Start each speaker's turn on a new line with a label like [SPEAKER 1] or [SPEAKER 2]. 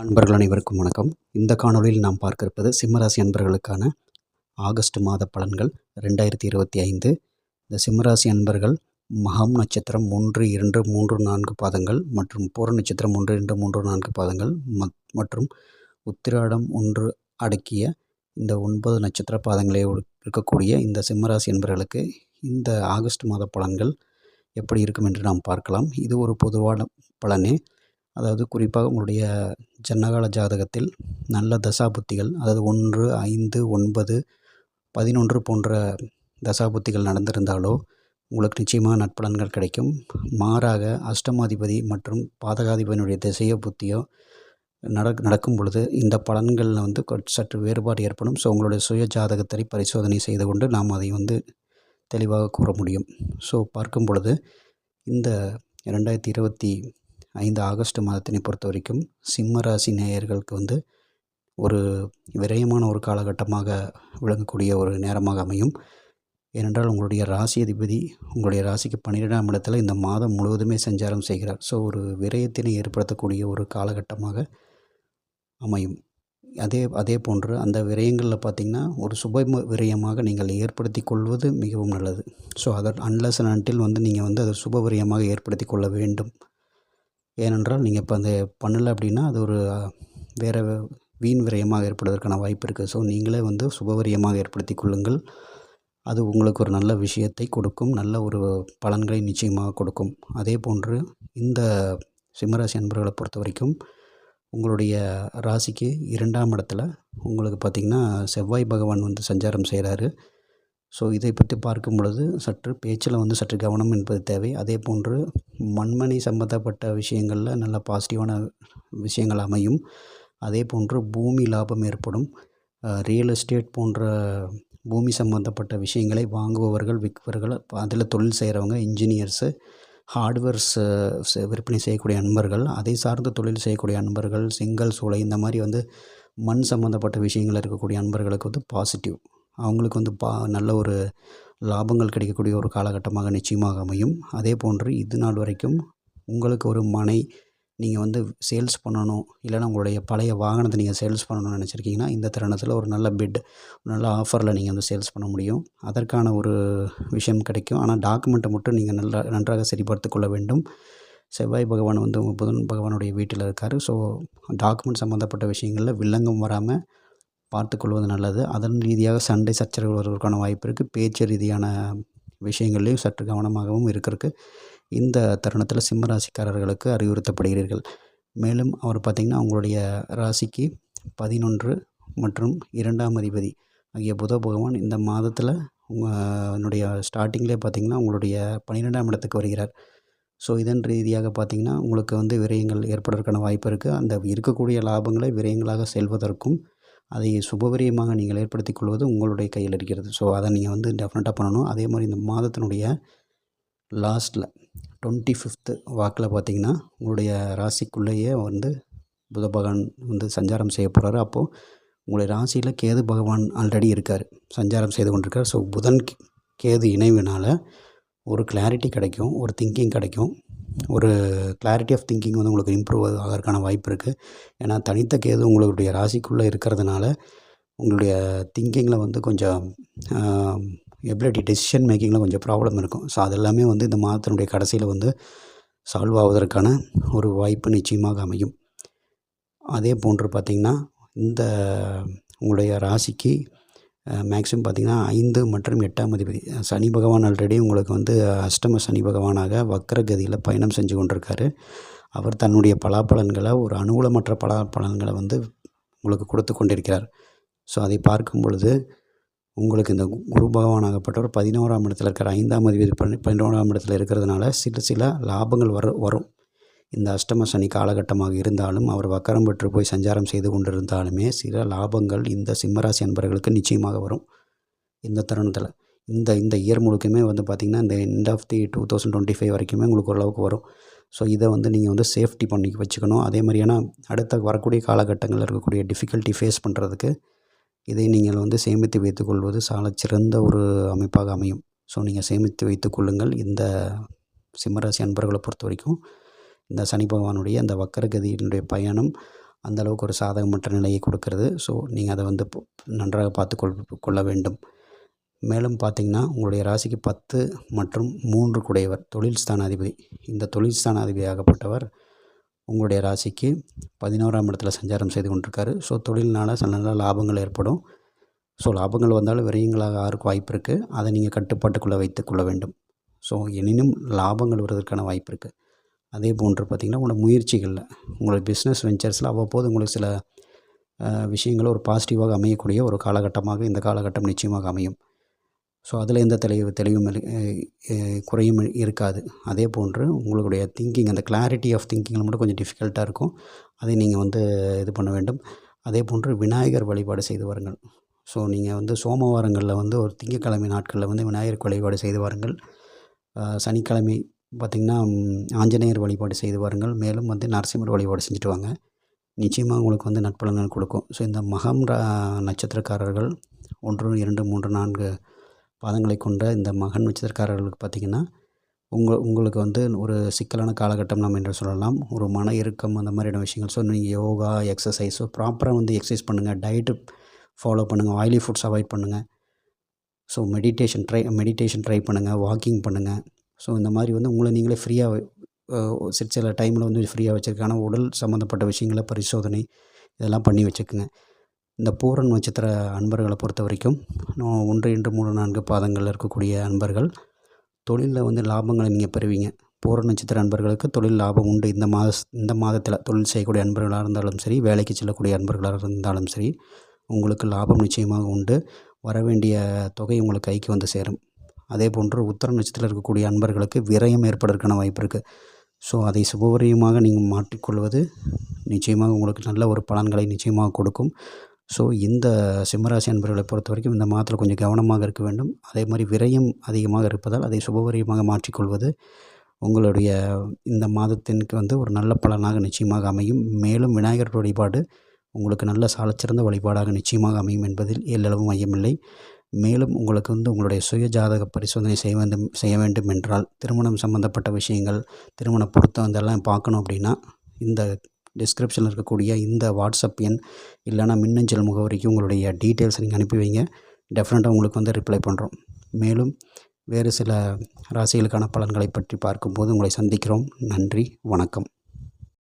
[SPEAKER 1] அன்பர்கள் அனைவருக்கும் வணக்கம். இந்த காணொளியில் நாம் பார்க்க இருப்பது சிம்மராசி அன்பர்களுக்கான ஆகஸ்ட் மாத பலன்கள் ரெண்டாயிரத்தி இருபத்தி ஐந்து. இந்த சிம்மராசி அன்பர்கள் மகம் நட்சத்திரம் ஒன்று இரண்டு மூன்று நான்கு பாதங்கள் மற்றும் பூர நட்சத்திரம் ஒன்று இரண்டு மூன்று நான்கு பாதங்கள் மத் மற்றும் உத்திராடம் ஒன்று அடக்கிய இந்த ஒன்பது நட்சத்திர பாதங்களே இருக்கக்கூடிய இந்த சிம்மராசி அன்பர்களுக்கு இந்த ஆகஸ்ட் மாத பலன்கள் எப்படி இருக்கும் என்று நாம் பார்க்கலாம். இது ஒரு பொதுவான பலனே. அதாவது குறிப்பாக உங்களுடைய ஜன்னகால ஜாதகத்தில் நல்ல தசாபுத்திகள் அதாவது ஒன்று ஐந்து ஒன்பது பதினொன்று போன்ற தசாபுத்திகள் நடந்திருந்தாலோ உங்களுக்கு நிச்சயமாக நட்பலன்கள் கிடைக்கும். மாறாக அஷ்டமாதிபதி மற்றும் பாதகாதிபதியினுடைய திசைய புத்தியோ நடக் நடக்கும் பொழுது இந்த பலன்களில் வந்து சற்று வேறுபாடு ஏற்படும். ஸோ உங்களுடைய சுய ஜாதகத்தை பரிசோதனை செய்து கொண்டு நாம் அதை வந்து தெளிவாக கூற முடியும். ஸோ பார்க்கும் பொழுது இந்த ரெண்டாயிரத்தி இருபத்தி ஐந்து ஆகஸ்ட் மாதத்தினை பொறுத்த வரைக்கும் சிம்ம ராசி நேயர்களுக்கு வந்து ஒரு விரயமான ஒரு காலகட்டமாக விளங்கக்கூடிய ஒரு நேரமாக அமையும். ஏனென்றால் உங்களுடைய ராசி அதிபதி உங்களுடைய ராசிக்கு பன்னிரெண்டாம் இடத்துல இந்த மாதம் முழுவதுமே சஞ்சாரம் செய்கிறார். ஸோ ஒரு விரயத்தினை ஏற்படுத்தக்கூடிய ஒரு காலகட்டமாக அமையும். அதே அதே போன்று அந்த விரயங்களில் பார்த்திங்கன்னா ஒரு சுப விரயமாக நீங்கள் ஏற்படுத்தி கொள்வது மிகவும் நல்லது. ஸோ அதர் அன்லஸ் அன்டில் வந்து நீங்கள் வந்து அதை சுப விரயமாக ஏற்படுத்தி கொள்ள வேண்டும். ஏனென்றால் நீங்கள் இப்போ அந்த பண்ணலை அப்படின்னா அது ஒரு வேறு வீண் விரயமாக ஏற்படுவதற்கான வாய்ப்பு இருக்குது ஸோ நீங்களே வந்து சுபவரியமாக ஏற்படுத்தி கொள்ளுங்கள். அது உங்களுக்கு ஒரு நல்ல விஷயத்தை கொடுக்கும். நல்ல ஒரு பலன்களை நிச்சயமாக கொடுக்கும். அதே போன்று இந்த சிம்மராசி அன்பர்களை பொறுத்த வரைக்கும் உங்களுடைய ராசிக்கு இரண்டாம் இடத்துல உங்களுக்கு பார்த்திங்கன்னா செவ்வாய் பகவான் வந்து சஞ்சாரம் செய்கிறாரு ஸோ இதை பற்றி பார்க்கும் பொழுது சற்று பேச்சில் வந்து சற்று கவனம் என்பது தேவை. அதே போன்று மண்மனை சம்மந்தப்பட்ட விஷயங்களில் நல்ல பாசிட்டிவான விஷயங்கள் அமையும். அதே போன்று பூமி லாபம் ஏற்படும். ரியல் எஸ்டேட் போன்ற பூமி சம்மந்தப்பட்ட விஷயங்களை வாங்குபவர்கள் விற்பவர்கள் அதில் தொழில் செய்கிறவங்க இன்ஜினியர்ஸு ஹார்ட்வேர்ஸ் விற்பனை செய்யக்கூடிய அன்பர்கள் அதை சார்ந்த தொழில் செய்யக்கூடிய அன்பர்கள் செங்கல் சூளை இந்த மாதிரி வந்து மண் சம்மந்தப்பட்ட விஷயங்கள் இருக்கக்கூடிய அன்பர்களுக்கு வந்து பாசிட்டிவ் அவங்களுக்கு வந்து பா நல்ல ஒரு லாபங்கள் கிடைக்கக்கூடிய ஒரு காலகட்டமாக நிச்சயமாக அமையும். அதே போன்று இது நாள் வரைக்கும் உங்களுக்கு ஒரு மனை நீங்கள் வந்து சேல்ஸ் பண்ணணும் இல்லைனா உங்களுடைய பழைய வாகனத்தை நீங்கள் சேல்ஸ் பண்ணணும்னு நினச்சிருக்கீங்கன்னா இந்த தருணத்தில் ஒரு நல்ல பெட் நல்ல ஆஃபரில் நீங்கள் வந்து சேல்ஸ் பண்ண முடியும். அதற்கான ஒரு விஷயம் கிடைக்கும். ஆனால் டாக்குமெண்ட்டை மட்டும் நீங்கள் நல்லா நன்றாக சரிபார்த்து கொள்ள வேண்டும். செவ்வாய் பகவான் வந்து புதன் பகவானுடைய வீட்டில் இருக்கார். ஸோ டாக்குமெண்ட் சம்மந்தப்பட்ட விஷயங்களில் வில்லங்கம் வராமல் பார்த்துக்கொள்வது நல்லது. அதன் ரீதியாக சண்டை சச்சரவு வருவதற்கான வாய்ப்பு இருக்குது பேச்சு ரீதியான விஷயங்கள்லேயும் சற்று கவனமாகவும் இருக்கிறதுக்கு இந்த தருணத்தில் சிம்ம ராசிக்காரர்களுக்கு அறிவுறுத்தப்படுகிறீர்கள். மேலும் அவர் பார்த்திங்கன்னா அவங்களுடைய ராசிக்கு பதினொன்று மற்றும் இரண்டாம் அதிபதி ஆகிய புத பகவான் இந்த மாதத்தில் உங்களுடைய ஸ்டார்டிங்லேயே பார்த்திங்கன்னா உங்களுடைய பன்னிரெண்டாம் இடத்துக்கு வருகிறார். ஸோ இதன் ரீதியாக பார்த்திங்கன்னா உங்களுக்கு வந்து விரயங்கள் ஏற்படுவதற்கான வாய்ப்பு இருக்குது அந்த இருக்கக்கூடிய லாபங்களை விரயங்களாக செல்வதற்கும் அதை சுபவிரியமாக நீங்கள் ஏற்படுத்தி கொள்வது உங்களுடைய கையில் இருக்கிறது. ஸோ அதை நீங்கள் வந்து டெஃபினட்டாக பண்ணணும். அதே மாதிரி இந்த மாதத்தினுடைய லாஸ்ட்டில் டுவெண்ட்டி ஃபிஃப்த்து வாக்கில் பார்த்திங்கன்னா உங்களுடைய ராசிக்குள்ளேயே வந்து புத பகவான் வந்து சஞ்சாரம் செய்ய போகிறாரு அப்போது உங்களுடைய ராசியில் கேது பகவான் ஆல்ரெடி இருக்கார். சஞ்சாரம் செய்து கொண்டிருக்கார். ஸோ புதன் கேது இணைவினால் ஒரு கிளாரிட்டி கிடைக்கும் ஒரு திங்கிங் கிடைக்கும். ஒரு கிளாரிட்டி ஆஃப் திங்கிங் வந்து உங்களுக்கு இம்ப்ரூவ் ஆகிறதுக்கான வாய்ப்பு இருக்குது ஏன்னா தனித்த கேது உங்களுடைய ராசிக்குள்ளே இருக்கிறதுனால உங்களுடைய திங்கிங்கில் வந்து கொஞ்சம் எபிலிட்டி டெசிஷன் மேக்கிங்கில் கொஞ்சம் ப்ராப்ளம் இருக்கும். ஸோ அதெல்லாமே வந்து இந்த மாதத்தினுடைய கடைசியில் வந்து சால்வ் ஆவதற்கான ஒரு வாய்ப்பு நிச்சயமாக அமையும். அதே போன்று பார்த்திங்கன்னா இந்த உங்களுடைய ராசிக்கு மேக்ஸிமம் பார்த்திங்கன்னா ஐந்து மற்றும் எட்டாம் அதிபதி. சனி பகவான் ஆல்ரெடி உங்களுக்கு வந்து அஷ்டம சனி பகவானாக வக்கரகதியில் பயணம் செஞ்சு கொண்டிருக்காரு. அவர் தன்னுடைய பலாப்பலன்களை ஒரு அனுகூலமற்ற பலாப்பலன்களை வந்து உங்களுக்கு கொடுத்து கொண்டிருக்கிறார். ஸோ அதை பார்க்கும் பொழுது உங்களுக்கு இந்த குரு பகவானாகப்பட்டவர் பதினோராம் இடத்துல இருக்கிற ஐந்தாம் அதிபதி பதினோராம் இடத்துல இருக்கிறதுனால சில சில லாபங்கள் வர வரும். இந்த அஷ்டம சனி காலகட்டமாக இருந்தாலும் அவர் வக்கரம் பெற்று போய் சஞ்சாரம் செய்து கொண்டிருந்தாலுமே சில லாபங்கள் இந்த சிம்மராசி அன்பர்களுக்கு நிச்சயமாக வரும். இந்த தருணத்தில் இந்த இந்த இயர் முழுக்குமே வந்து பார்த்திங்கன்னா இந்த end of the two thousand twenty five வரைக்குமே உங்களுக்கு ஓரளவுக்கு வரும். ஸோ இதை வந்து நீங்கள் வந்து சேஃப்டி பண்ணி வச்சுக்கணும். அதே மாதிரியான அடுத்த வரக்கூடிய காலகட்டங்களில் இருக்கக்கூடிய டிஃபிகல்ட்டி ஃபேஸ் பண்ணுறதுக்கு இதை நீங்கள் வந்து சேமித்து வைத்துக்கொள்வது சால சிறந்த ஒரு அமைப்பாக அமையும். ஸோ நீங்கள் சேமித்து வைத்துக்கொள்ளுங்கள் இந்த சிம்மராசி அன்பர்களை பொறுத்த வரைக்கும் இந்த சனி பகவானுடைய அந்த வக்கரகதியினுடைய பயணம் அந்த அளவுக்கு ஒரு சாதகமற்ற நிலையை கொடுக்கறது. ஸோ நீங்கள் அதை வந்து நன்றாக பார்த்து கொள் கொள்ள வேண்டும். மேலும் பார்த்தீங்கன்னா உங்களுடைய ராசிக்கு பத்து மற்றும் மூன்று குடையவர் தொழில் ஸ்தானாதிபதி. இந்த தொழில் ஸ்தானாதிபதியாகப்பட்டவர் உங்களுடைய ராசிக்கு பதினோராம் இடத்துல சஞ்சாரம் செய்து கொண்டிருக்காரு. ஸோ தொழில்னால சில நல்ல லாபங்கள் ஏற்படும். ஸோ லாபங்கள் வந்தாலும் விரயங்களாக ஆறுக்கு வாய்ப்பு இருக்குது அதை நீங்கள் கட்டுப்பாட்டுக்குள்ளே வைத்துக்கொள்ள வேண்டும். ஸோ எனினும் லாபங்கள் வருவதற்கான வாய்ப்பு இருக்குது அதே போன்று பார்த்திங்கன்னா உங்களோட முயற்சிகளில் உங்களோட பிஸ்னஸ் வெஞ்சர்ஸில் அவ்வப்போது உங்களுக்கு சில அஹ், விஷயங்கள் ஒரு பாசிட்டிவாக அமையக்கூடிய ஒரு காலகட்டமாக இந்த காலகட்டம் நிச்சயமாக அமையும். ஸோ அதில் எந்த தெளிவு தெளிவும் குறையும் இருக்காது. அதே போன்று உங்களுடைய திங்கிங் அந்த கிளாரிட்டி ஆஃப் திங்கிங்கில் மட்டும் கொஞ்சம் டிஃபிகல்ட்டாக இருக்கும். அதை நீங்கள் வந்து இது பண்ண வேண்டும். அதே போன்று விநாயகர் வழிபாடு செய்து வாருங்கள். ஸோ நீங்கள் வந்து சோமவாரங்களில் வந்து ஒரு திங்கட்கிழமை நாட்களில் வந்து விநாயகர் வழிபாடு செய்து வாருங்கள். சனிக்கிழமை பார்த்திங்கன்னா ஆஞ்சநேயர் வழிபாடு செய்து வாருங்கள். மேலும் வந்து நரசிம்மர் வழிபாடு செஞ்சுட்டு வாங்க. நிச்சயமாக உங்களுக்கு வந்து நட்பலன்கள் கொடுக்கும். ஸோ இந்த மகம் ரா- நட்சத்திரக்காரர்கள் ஒன்று இரண்டு மூன்று நான்கு பாதங்களை கொண்ட இந்த மகன் நட்சத்திரக்காரர்களுக்கு பார்த்திங்கன்னா உங்கள் உங்களுக்கு வந்து ஒரு சிக்கலான காலகட்டம் நாம் என்று சொல்லலாம். ஒரு மன இறுக்கம் அந்த மாதிரியான விஷயங்கள். ஸோ நீங்கள் யோகா எக்ஸசைஸ் ஸோ ப்ராப்பராக வந்து எக்ஸசைஸ் பண்ணுங்கள் டயட்டு ஃபாலோ பண்ணுங்கள் ஆயிலி ஃபுட்ஸ் அவாய்ட் பண்ணுங்கள் so meditation try meditation try பண்ணுங்கள் வாக்கிங் பண்ணுங்கள் ஸோ இந்த மாதிரி வந்து உங்களை நீங்களே ஃப்ரீயாக சில சில டைமில் வந்து ஃப்ரீயாக வச்சுருக்கான உடல் சம்மந்தப்பட்ட விஷயங்களை பரிசோதனை இதெல்லாம் பண்ணி வச்சுக்கோங்க. இந்த பூரன் நட்சத்திர அன்பர்களை பொறுத்த வரைக்கும் ஒன்று இரண்டு மூணு நான்கு பாதங்களில் இருக்கக்கூடிய அன்பர்கள் தொழிலில் வந்து லாபங்களை நீங்கள் பெறுவீங்க. பூர நட்சத்திர அன்பர்களுக்கு தொழில் லாபம் உண்டு. இந்த மாத இந்த மாதத்தில் தொழில் செய்யக்கூடிய அன்பர்களாக இருந்தாலும் சரி வேலைக்கு செல்லக்கூடிய அன்பர்களாக இருந்தாலும் சரி உங்களுக்கு லாபம் நிச்சயமாக உண்டு. வர வேண்டிய தொகை உங்களுக்கு கைக்கு வந்து சேரும். அதே போன்று உத்தர நட்சத்திரத்தில் இருக்கக்கூடிய அன்பர்களுக்கு விரயம் ஏற்படுவதற்கான வாய்ப்பு இருக்குது ஸோ அதை சுபவரியமாக நீங்கள் மாற்றிக்கொள்வது நிச்சயமாக உங்களுக்கு நல்ல ஒரு பலன்களை நிச்சயமாக கொடுக்கும். ஸோ இந்த சிம்மராசி அன்பர்களை பொறுத்த வரைக்கும் இந்த மாதத்தில் கொஞ்சம் கவனமாக இருக்க வேண்டும். அதே மாதிரி விரயம் அதிகமாக இருப்பதால் அதை சுபவரியமாக மாற்றிக்கொள்வது உங்களுடைய இந்த மாதத்திற்கு வந்து ஒரு நல்ல பலனாக நிச்சயமாக அமையும். மேலும் விநாயகர் வழிபாடு உங்களுக்கு நல்ல சாலச்சிறந்த வழிபாடாக நிச்சயமாக அமையும் என்பதில் எல்லளவும் ஐயமில்லை. மேலும் உங்களுக்கு வந்து உங்களுடைய சுய ஜாதக பரிசோதனை செய்ய வேண்டும் செய்ய வேண்டும் என்றால் திருமணம் சம்பந்தப்பட்ட விஷயங்கள் திருமண பொருத்தம் இதெல்லாம் பார்க்கணும் அப்படின்னா இந்த டிஸ்கிரிப்ஷனில் இருக்கக்கூடிய இந்த வாட்ஸ்அப் எண் இல்லைனா மின்னஞ்சல் முகவரிக்கு உங்களுடைய டீட்டெயில்ஸ் நீங்கள் அனுப்பி வைங்க. டெஃபினட்டாக உங்களுக்கு வந்து ரிப்ளை பண்ணுறோம் மேலும் வேறு சில ராசிகளுக்கான பலன்களை பற்றி பார்க்கும்போது உங்களை சந்திக்கிறோம். நன்றி வணக்கம்.